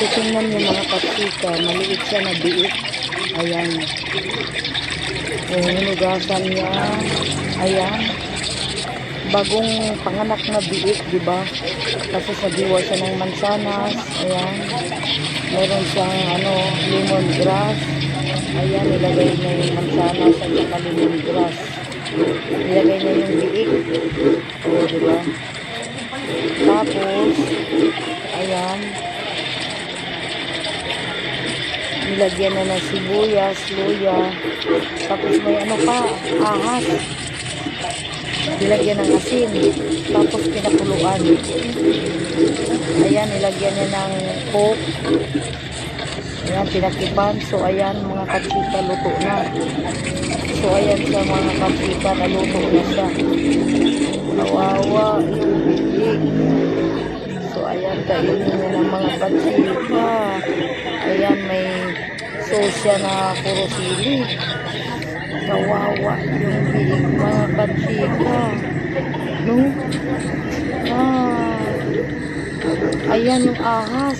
So, tingnan niyo mga katsika, maliit siya na biik. Ayan. Yung hinugasan niya. Ayan. Bagong panganak na biik, di ba? Kasi sa diwa siya ng mansanas. Ayan. Meron siyang ano, lemongrass. Ayan, nilagay niya yung mansanas at saka lemongrass. Nilagay niya yung biik. O, di ba? Tapos, ayan, nilagyan na ng sibuyas, luya, tapos may ano pa, ahas. Nilagyan ng asin, tapos pinakuluan. Ayan, nilagyan niya ng coke. Ayan, pinakipan. So, ayan, mga katsika, luto na. So, ayan siya, mga katsika, naluto na siya. Kawawa, yung biig. So, ayan, kainin niya ng mga katsika. Ayan, may sosya na puro sili. Kawawa yung biig, mga katsika. No? Ah. Ayan yung ahas.